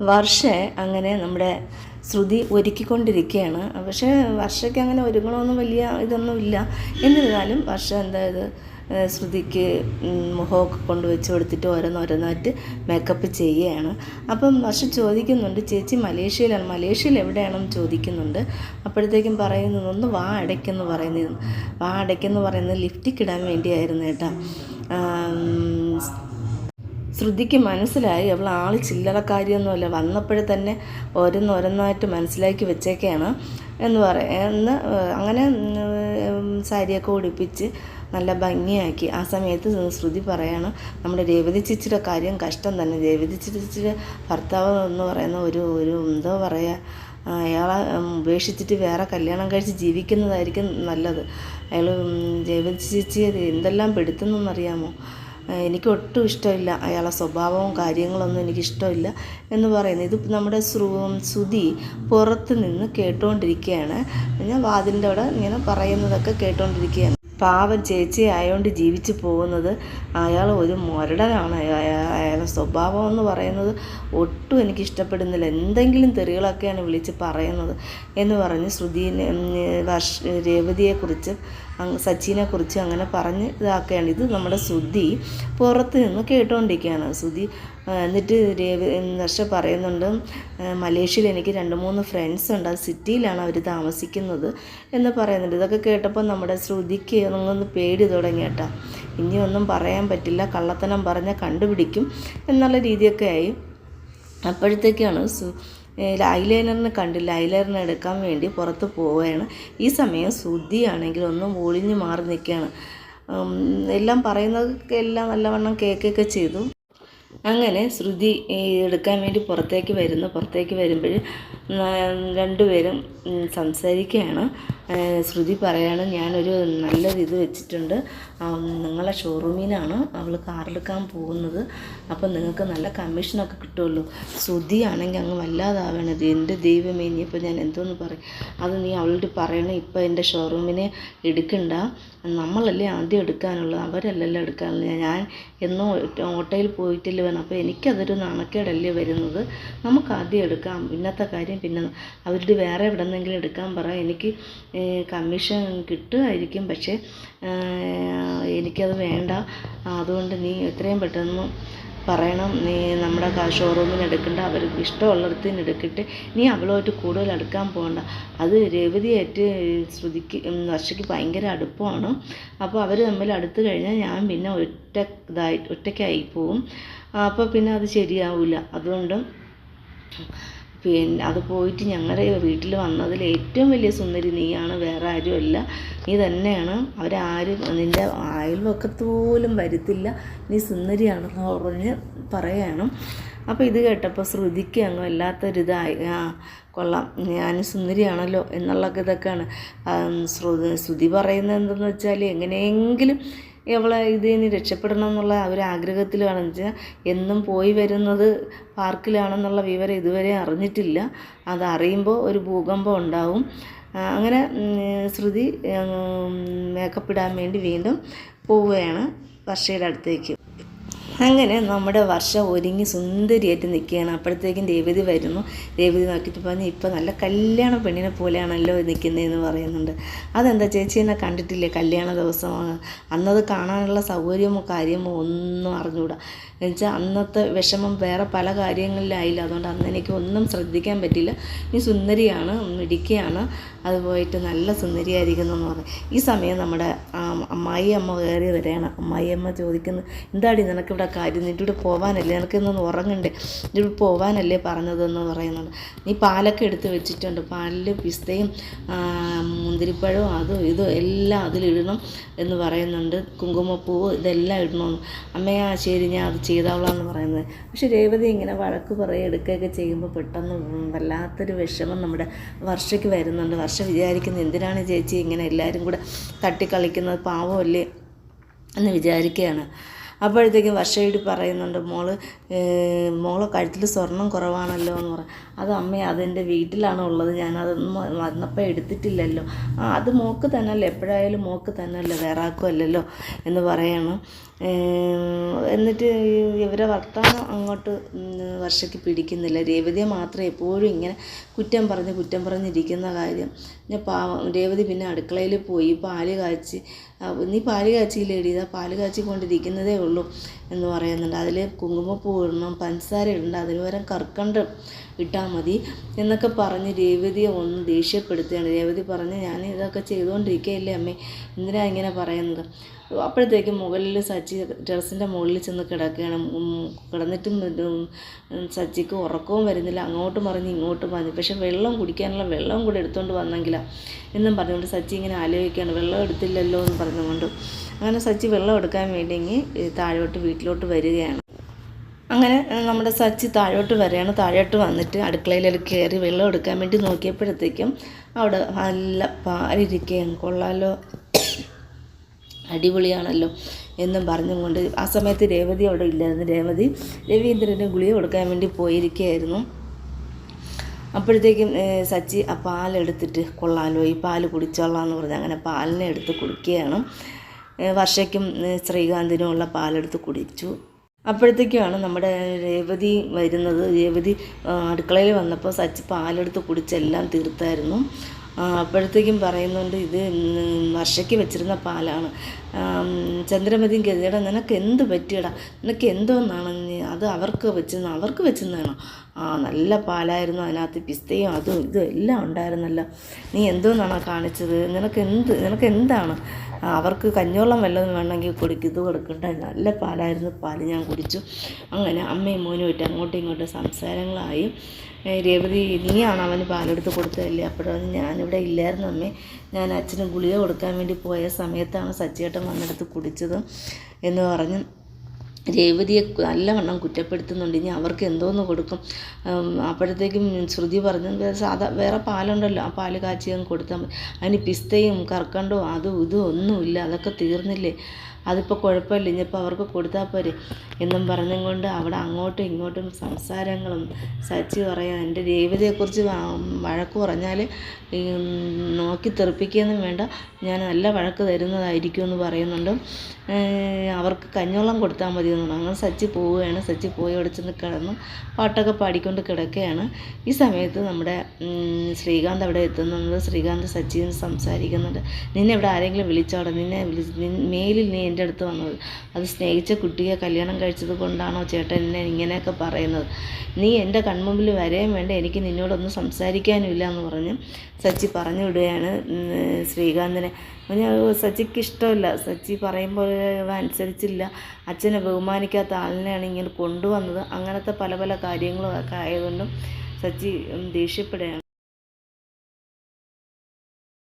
വർഷ അങ്ങനെ നമ്മുടെ ശ്രുതി ഒരുക്കിക്കൊണ്ടിരിക്കുകയാണ്. പക്ഷേ വർഷയ്ക്ക് അങ്ങനെ ഒരുങ്ങണമൊന്നും വലിയ ഇതൊന്നും ഇല്ല എന്നിരുന്നാലും വർഷ എന്തായത് ശ്രുതിക്ക് മുഖമൊക്കെ കൊണ്ട് വെച്ച് കൊടുത്തിട്ട് ഓരോന്നോരോന്നായിട്ട് മേക്കപ്പ് ചെയ്യുകയാണ്. അപ്പം വർഷ ചോദിക്കുന്നുണ്ട് ചേച്ചി മലേഷ്യയിലാണ് മലേഷ്യയിൽ എവിടെയാണെന്ന് ചോദിക്കുന്നുണ്ട്. അപ്പോഴത്തേക്കും പറയുന്നത് ഒന്ന് വാ അടയ്ക്കെന്ന് പറയുന്നത് വാ അടയ്ക്കെന്ന് പറയുന്നത് ലിഫ്റ്റിൽ ഇടാൻ വേണ്ടിയായിരുന്നു കേട്ടോ ശ്രുതിക്ക് മനസ്സിലായി അവൾ ആൾ ചില്ലറക്കാരിയൊന്നുമല്ല. വന്നപ്പോഴേ തന്നെ ഓരോന്നോരോന്നായിട്ട് മനസ്സിലാക്കി വെച്ചേക്കാണ് എന്ന് പറയുന്ന അങ്ങനെ സാരിയൊക്കെ ഉടുപ്പിച്ച് നല്ല ഭംഗിയാക്കി. ആ സമയത്ത് ശ്രുതി പറയാണ് നമ്മുടെ രേവതി ചേച്ചിയുടെ കാര്യം കഷ്ടം തന്നെ. രേവതി ചേച്ചിയുടെ ഭർത്താവ് എന്ന് പറയുന്ന ഒരു ഒരു എന്തോ പറയുക അയാളെ ഉപേക്ഷിച്ചിട്ട് വേറെ കല്യാണം കഴിച്ച് ജീവിക്കുന്നതായിരിക്കും നല്ലത്. അയാൾ രേവതി ചേച്ചി എന്തെല്ലാം പെടുത്തുന്നറിയാമോ എനിക്ക് ഒട്ടും ഇഷ്ടമില്ല. അയാളെ സ്വഭാവവും കാര്യങ്ങളൊന്നും എനിക്ക് ഇഷ്ടമില്ല എന്ന് പറയുന്നത്. ഇത് നമ്മുടെ ശ്രു ശ്രുതി പുറത്ത് നിന്ന് കേട്ടുകൊണ്ടിരിക്കുകയാണ് ഞാൻ വാതിലിന്റെ അവിടെ ഇങ്ങനെ പറയുന്നതൊക്കെ കേട്ടുകൊണ്ടിരിക്കുകയാണ് പാവം ചേച്ചി ആയതുകൊണ്ട് ജീവിച്ചു പോകുന്നത് അയാൾ ഒരു മുരടനാണ്. അയാ- അയാളുടെ സ്വഭാവം എന്ന് പറയുന്നത് ഒട്ടും എനിക്ക് ഇഷ്ടപ്പെടുന്നില്ല. എന്തെങ്കിലും തെറികളൊക്കെയാണ് വിളിച്ച് പറയുന്നത് എന്ന് പറഞ്ഞ് ശ്രുതിനെ വർഷ രേവതിയെക്കുറിച്ച് സച്ചിനെക്കുറിച്ച് അങ്ങനെ പറഞ്ഞ് ഇതാക്കുകയാണ്. ഇത് നമ്മുടെ ശ്രുതി പുറത്ത് നിന്ന് കേട്ടുകൊണ്ടിരിക്കുകയാണ് ശ്രുതി എന്നിട്ട് നർഷ പറയുന്നുണ്ട് മലേഷ്യയിൽ എനിക്ക് രണ്ട് മൂന്ന് ഫ്രണ്ട്സ് ഉണ്ട് ആ സിറ്റിയിലാണ് അവർ താമസിക്കുന്നത് എന്ന് പറയുന്നുണ്ട്. ഇതൊക്കെ കേട്ടപ്പോൾ നമ്മുടെ ശ്രുതിക്ക് ഒന്ന് പേടി തുടങ്ങി കേട്ടോ. ഇനിയൊന്നും പറയാൻ പറ്റില്ല കള്ളത്തനം പറഞ്ഞാൽ കണ്ടുപിടിക്കും എന്നുള്ള രീതിയൊക്കെ ആയി. അപ്പോഴത്തേക്കാണ് സു ഐലൈനറിനെ കണ്ടില്ല. ഐലൈനറിനെ എടുക്കാൻ വേണ്ടി പുറത്ത് പോവുകയാണ്. ഈ സമയം ശ്രുതിയാണെങ്കിൽ ഒന്നും ഒളിഞ്ഞു മാറി നിൽക്കുകയാണ്. എല്ലാം പറയുന്നതൊക്കെ എല്ലാം നല്ലവണ്ണം കേൾക്കുകയൊക്കെ ചെയ്തു. അങ്ങനെ ശ്രുതി എടുക്കാൻ വേണ്ടി പുറത്തേക്ക് വരുന്നു. പുറത്തേക്ക് വരുമ്പോൾ രണ്ടുപേരും സംസാരിക്കുകയാണ്. ശ്രുതി പറയാണ് ഞാനൊരു നല്ലൊരു ഇത് വെച്ചിട്ടുണ്ട്. നിങ്ങളെ ഷോറൂമിനാണ് അവൾ കാറെടുക്കാൻ പോകുന്നത്. അപ്പം നിങ്ങൾക്ക് നല്ല കമ്മീഷനൊക്കെ കിട്ടുമല്ലോ. ശ്രുതി ആണെങ്കിൽ അങ്ങ് വല്ലാതാവണത് എന്റെ ദൈവമേ ഇനിയിപ്പോൾ ഞാൻ എന്തോന്ന് പറയും? അത് നീ അവളോട് പറയണം. ഇപ്പം എന്റെ ഷോറൂമിനെ എടുക്കണ്ട. നമ്മളല്ലേ ആദ്യം എടുക്കാനുള്ളത്? അവരല്ലല്ലോ എടുക്കാനുള്ളത്. ഞാൻ എന്നോ ഓട്ടോയിൽ പോയിട്ടില്ല വേണം അപ്പോൾ എനിക്കതൊരു നാണക്കേടല്ലേ വരുന്നത്? നമുക്ക് ആദ്യം എടുക്കാം. ഇന്നത്തെ കാര്യം പിന്നെ അവരുടെ വേറെ എവിടെ നിന്നെങ്കിലും എടുക്കാൻ പറ. എനിക്ക് കമ്മീഷൻ കിട്ടുമായിരിക്കും. പക്ഷേ എനിക്കത് വേണ്ട. അതുകൊണ്ട് നീ എത്രയും പെട്ടെന്ന് പറയണം നീ നമ്മുടെ ഷോറൂമിന് എടുക്കണ്ട അവർക്ക് ഇഷ്ടമുള്ളിടത്ത് എടുക്കട്ടെ. നീ അവളുമായിട്ട് കൂടുതൽ അടുക്കാൻ പോകണ്ട. അത് രേവതിയായിട്ട് ശ്രുതിക്ക് വർഷയ്ക്ക് ഭയങ്കര അടുപ്പമാണ് അപ്പോൾ അവർ തമ്മിൽ അടുത്ത് കഴിഞ്ഞാൽ ഞാൻ പിന്നെ ഒറ്റ ഇതായി ഒറ്റയ്ക്കായി പോവും. അപ്പോൾ പിന്നെ അത് ശരിയാവില്ല അതുകൊണ്ട് പിന്നെ അത് പോയിട്ട് ഞങ്ങളുടെ വീട്ടിൽ വന്നതിൽ ഏറ്റവും വലിയ സുന്ദരി നീയാണ് വേറെ ആരുമല്ല. നീ തന്നെയാണ്. അവരാരും നിന്റെ അയൽവക്കത്ത് പോലും വരുത്തില്ല. നീ സുന്ദരിയാണെന്ന് പറഞ്ഞ് പറയുകയാണ് അപ്പോൾ ഇത് കേട്ടപ്പോൾ ശ്രുതിക്ക് അങ്ങ് വല്ലാത്തൊരിതായി ആ കൊള്ളാം. ഞാൻ സുന്ദരിയാണല്ലോ എന്നുള്ള ഇതൊക്കെയാണ്. ശ്രുതി ശ്രുതി പറയുന്നത് എന്തെന്ന് വെച്ചാൽ എങ്ങനെയെങ്കിലും ഇവളെ ഇതിൽ നിന്ന് രക്ഷപ്പെടണം എന്നുള്ള ഒരു ആഗ്രഹത്തിലാണ്. വെച്ചാൽ എന്നും പോയി വരുന്നത് പാർക്കിലാണെന്നുള്ള വിവരം ഇതുവരെ അറിഞ്ഞിട്ടില്ല. അതറിയുമ്പോൾ ഒരു ഭൂകമ്പം ഉണ്ടാവും. അങ്ങനെ ശ്രുതി മേക്കപ്പ് ഇടാൻ വേണ്ടി വീണ്ടും പോവുകയാണ് വർഷയുടെ അടുത്തേക്ക്. അങ്ങനെ നമ്മുടെ വർഷം ഒരുങ്ങി സുന്ദരിയായിട്ട് നിൽക്കുകയാണ്. അപ്പോഴത്തേക്കും രേവതി വരുന്നു. രേവതി നോക്കിയിട്ട് പറഞ്ഞു ഇപ്പം നല്ല കല്യാണ പെണ്ണിനെ പോലെയാണല്ലോ നിൽക്കുന്നതെന്ന് പറയുന്നുണ്ട്. അതെന്താ ചേച്ചി എന്നെ കണ്ടിട്ടില്ലേ? കല്യാണ ദിവസം അന്നത് കാണാനുള്ള സൗകര്യമോ കാര്യമോ ഒന്നും അറിഞ്ഞുകൂടാ എന്നുവെച്ചാൽ അന്നത്തെ വിഷമം വേറെ പല കാര്യങ്ങളിലായില്ല. അതുകൊണ്ട് അന്ന് എനിക്ക് ഒന്നും ശ്രദ്ധിക്കാൻ പറ്റില്ല. നീ സുന്ദരിയാണ് മിടിക്കുകയാണ് അത് പോയിട്ട് നല്ല സുന്ദരിയായിരിക്കുന്നു എന്ന് പറഞ്ഞു. ഈ സമയം നമ്മുടെ അമ്മായി അമ്മ കയറി വരികയാണ്. അമ്മായി അമ്മ ചോദിക്കുന്നു എന്താടി നിനക്കിവിടെ കാര്യം? നിന്റെ ഇവിടെ പോവാനല്ലേ? നിനക്കിന്നൊന്ന് ഉറങ്ങണ്ടേ? നിന്റെ ഇവിടെ പോവാനല്ലേ പറഞ്ഞതെന്ന് പറയുന്നുണ്ട് നീ പാലൊക്കെ എടുത്ത് വെച്ചിട്ടുണ്ട്. പാലിൽ പിസ്തയും മുന്തിരിപ്പഴവും അതും ഇതും എല്ലാം അതിലിടണം എന്ന് പറയുന്നുണ്ട്. കുങ്കുമപ്പൂവ് ഇതെല്ലാം ഇടണമെന്ന്. അമ്മയാ ശരി ഞാൻ അത് ചെയ്തോളാം എന്ന് പറയുന്നത്. പക്ഷെ രേവതി ഇങ്ങനെ വഴക്ക് പറയുക എടുക്കുകയൊക്കെ ചെയ്യുമ്പോൾ പെട്ടെന്ന് വല്ലാത്തൊരു വിഷമം നമ്മുടെ വർഷയ്ക്ക് വരുന്നുണ്ട്. വർഷ വിചാരിക്കുന്നത് എന്തിനാണ് ചേച്ചി ഇങ്ങനെ എല്ലാവരും കൂടെ തട്ടിക്കളിക്കുന്നത്? പാവമല്ലേ എന്ന് വിചാരിക്കുകയാണ്. അപ്പോഴത്തേക്കും വർഷയോട് പറയുന്നുണ്ട് മോൾ മോൾ കഴുത്തിൽ സ്വർണം കുറവാണല്ലോ എന്ന് പറയും അത് അമ്മേ അതെന്റെ വീട്ടിലാണ് ഉള്ളത്. ഞാനതൊന്നും വന്നപ്പോൾ എടുത്തിട്ടില്ലല്ലോ. ആ അത് മോക്ക് തന്നെയല്ലേ. എപ്പോഴായാലും മോക്ക് തന്നെയല്ലേ. വേറെ ആക്കുമല്ലോ എന്ന് പറയണം. എന്നിട്ട് ഇവരെ വർത്തമാനം അങ്ങോട്ട് വർഷയ്ക്ക് പിടിക്കുന്നില്ല. രേവതിയെ മാത്രം എപ്പോഴും ഇങ്ങനെ കുറ്റം പറഞ്ഞ് കുറ്റം പറഞ്ഞിരിക്കുന്ന കാര്യം. പിന്നെ പാവം രേവതി പിന്നെ അടുക്കളയിൽ പോയി പാൽ കാച്ചി നീ പാൽ കാച്ചിയില്ലേടി ഇതാ പാൽ കാച്ചിക്കൊണ്ടിരിക്കുന്നതേ ഉള്ളൂ. എന്ന് പറയുന്നുണ്ട്. അതിൽ കുങ്കുമപ്പൂ ഇടണം പഞ്ചസാര ഇടണ്ട അതിന് പകരം കർക്കണ്ട് ഇട്ടാൽ മതി എന്നൊക്കെ പറഞ്ഞ് രേവതിയെ ഒന്ന് ദേഷ്യപ്പെടുത്തുകയാണ്. രേവതി പറഞ്ഞ് ഞാൻ ഇതൊക്കെ ചെയ്തുകൊണ്ടിരിക്കുകയല്ലേ അമ്മേ എന്തിനാ ഇങ്ങനെ പറയുന്നത്? അപ്പോഴത്തേക്ക് മുകളിൽ സച്ചി ടെറസിന്റെ മുകളിൽ ചെന്ന് കിടക്കുകയാണ്. കിടന്നിട്ടും സച്ചിക്ക് ഉറക്കവും വരുന്നില്ല. അങ്ങോട്ട് പറഞ്ഞ് ഇങ്ങോട്ടും പറഞ്ഞു. പക്ഷെ വെള്ളം കുടിക്കാനുള്ള വെള്ളം കൂടെ എടുത്തുകൊണ്ട് വന്നെങ്കിലാ എന്നും പറഞ്ഞുകൊണ്ട് സച്ചി ഇങ്ങനെ ആലോചിക്കുകയാണ്. വെള്ളം എടുത്തില്ലല്ലോ എന്ന് പറഞ്ഞുകൊണ്ട്. അങ്ങനെ സച്ചി വെള്ളം എടുക്കാൻ വേണ്ടി താഴോട്ട് വീട്ടിലോട്ട് വരികയാണ്. അങ്ങനെ നമ്മുടെ സച്ചി താഴോട്ട് വരികയാണ്. താഴോട്ട് വന്നിട്ട് അടുക്കളയിൽ കയറി വെള്ളം എടുക്കാൻ വേണ്ടി നോക്കിയപ്പോഴത്തേക്കും അവിടെ നല്ല പാലിരിക്കുകയാണ്. കൊള്ളാലോ. അടിപൊളിയാണല്ലോ എന്നും പറഞ്ഞുകൊണ്ട് ആ സമയത്ത് രേവതി അവിടെ ഇല്ലായിരുന്നു. രേവതി രവീന്ദ്രന് ഗുളിക കൊടുക്കാൻ വേണ്ടി പോയിരിക്കുകയായിരുന്നു. അപ്പോഴത്തേക്കും സച്ചി ആ പാലെടുത്തിട്ട് കൊള്ളാലോ ഈ പാൽ കുടിച്ചോളാം എന്ന് പറഞ്ഞ് അങ്ങനെ പാലിനെ എടുത്ത് കുടിക്കുകയാണ്. വർഷയ്ക്കും ശ്രീകാന്തിനുമുള്ള പാലെടുത്ത് കുടിച്ചു അപ്പോഴത്തേക്കുമാണ് നമ്മുടെ രേവതി വരുന്നത്. രേവതി അടുക്കളയിൽ വന്നപ്പോൾ സച്ചി പാലെടുത്ത് കുടിച്ചെല്ലാം തീർത്തായിരുന്നു. അപ്പോഴത്തേക്കും പറയുന്നുണ്ട് ഇത് വർഷയ്ക്ക് വെച്ചിരുന്ന പാലാണ്. ചന്ദ്രമതിയും ഗതിയുടെ നിനക്ക് എന്ത് പറ്റിയടാ? നിനക്ക് എന്തോന്നാണ് അത് അവർക്ക് വെച്ചെന്ന് അവർക്ക് വെച്ചെന്നാണോ ആ നല്ല പാലായിരുന്നു അതിനകത്ത് പിസ്തയും അതും ഇതും എല്ലാം ഉണ്ടായിരുന്നല്ലോ. നീ എന്തോന്നാണോ കാണിച്ചത്? നിനക്ക് എന്ത് നിനക്ക് എന്താണ്? അവർക്ക് കഞ്ഞോളം വല്ലതും വേണമെങ്കിൽ കൊടുക്കും ഇത് കൊടുക്കണ്ട നല്ല പാലായിരുന്നു പാൽ ഞാൻ കുടിച്ചു. അങ്ങനെ അമ്മയും മോനും ഇട്ട് അങ്ങോട്ടും ഇങ്ങോട്ടും സംസാരങ്ങളായി. രേവതി നീയാണ് അവന് പാലെടുത്ത് കൊടുത്തതല്ലേ? അപ്പോഴാണ് ഞാനിവിടെ ഇല്ലായിരുന്നു അമ്മേ. ഞാൻ അച്ഛന് ഗുളിക കൊടുക്കാൻ വേണ്ടി പോയ സമയത്താണ് സച്ചിയേട്ടൻ വന്നെടുത്ത് കുടിച്ചത് എന്ന് പറഞ്ഞ് രേവതിയെ നല്ലവണ്ണം കുറ്റപ്പെടുത്തുന്നുണ്ട്. ഇനി അവർക്ക് എന്തോന്ന് കൊടുക്കും? അപ്പോഴത്തേക്കും ശ്രുതി പറഞ്ഞു സാധാ വേറെ പാലുണ്ടല്ലോ. ആ പാൽ കാച്ചി അങ്ങ് കൊടുത്താൽ മതി. അതിന് പിസ്തയും കർക്കണ്ടവും അതും ഇതും ഒന്നുമില്ല. അതൊക്കെ തീർന്നില്ലേ? അതിപ്പോൾ കുഴപ്പമില്ല ഇനിയിപ്പോൾ അവർക്ക് കൊടുത്താൽ പോരെ എന്നും പറഞ്ഞും കൊണ്ട് അവിടെ അങ്ങോട്ടും ഇങ്ങോട്ടും സംസാരങ്ങളും സച്ചി പറയാൻ എന്റെ ദേവതയെക്കുറിച്ച് വഴക്ക് പറഞ്ഞാൽ നോക്കി തെറിപ്പിക്കുകയൊന്നും വേണ്ട ഞാൻ നല്ല വഴക്ക് തരുന്നതായിരിക്കും എന്ന് പറയുന്നുണ്ട് അവർക്ക് കഞ്ഞോളം കൊടുത്താൽ മതി എന്ന് അങ്ങനെ സച്ചി പോവുകയാണ്. സച്ചി പോയി അവിടെ ചെന്ന് കിടന്നു പാട്ടൊക്കെ പാടിക്കൊണ്ട് കിടക്കുകയാണ്. ഈ സമയത്ത് നമ്മുടെ ശ്രീകാന്ത് അവിടെ എത്തുന്നുണ്ട്. ശ്രീകാന്ത് സച്ചിയും സംസാരിക്കുന്നുണ്ട്. നിന്നെ ഇവിടെ ആരെങ്കിലും വിളിച്ചോടെ നിന്നെ വിളി നിൻ- മേലിൽ നീ എന്റെ അടുത്ത് വന്നത്. അത് സ്നേഹിച്ച കുട്ടിയെ കല്യാണം കഴിച്ചത് കൊണ്ടാണോ ചേട്ടൻ എന്നെ ഇങ്ങനെയൊക്കെ പറയുന്നത്? നീ എന്റെ കൺമുമ്പിൽ വരെയും വേണ്ട എനിക്ക് നിന്നോടൊന്നും സംസാരിക്കാനും ഇല്ല എന്ന് പറഞ്ഞ് സച്ചി പറഞ്ഞു വിടുകയാണ്. ശ്രീകാന്തിനെ. ഞാൻ സച്ചിക്ക് ഇഷ്ടമില്ല. സച്ചി പറയുമ്പോൾ അനുസരിച്ചില്ല അച്ഛനെ ബഹുമാനിക്കാത്ത ആളിനെയാണ് ഇങ്ങനെ കൊണ്ടുവന്നത്. അങ്ങനത്തെ പല പല കാര്യങ്ങളും ഒക്കെ ആയതുകൊണ്ടും സച്ചി ദേഷ്യപ്പെടുകയാണ്.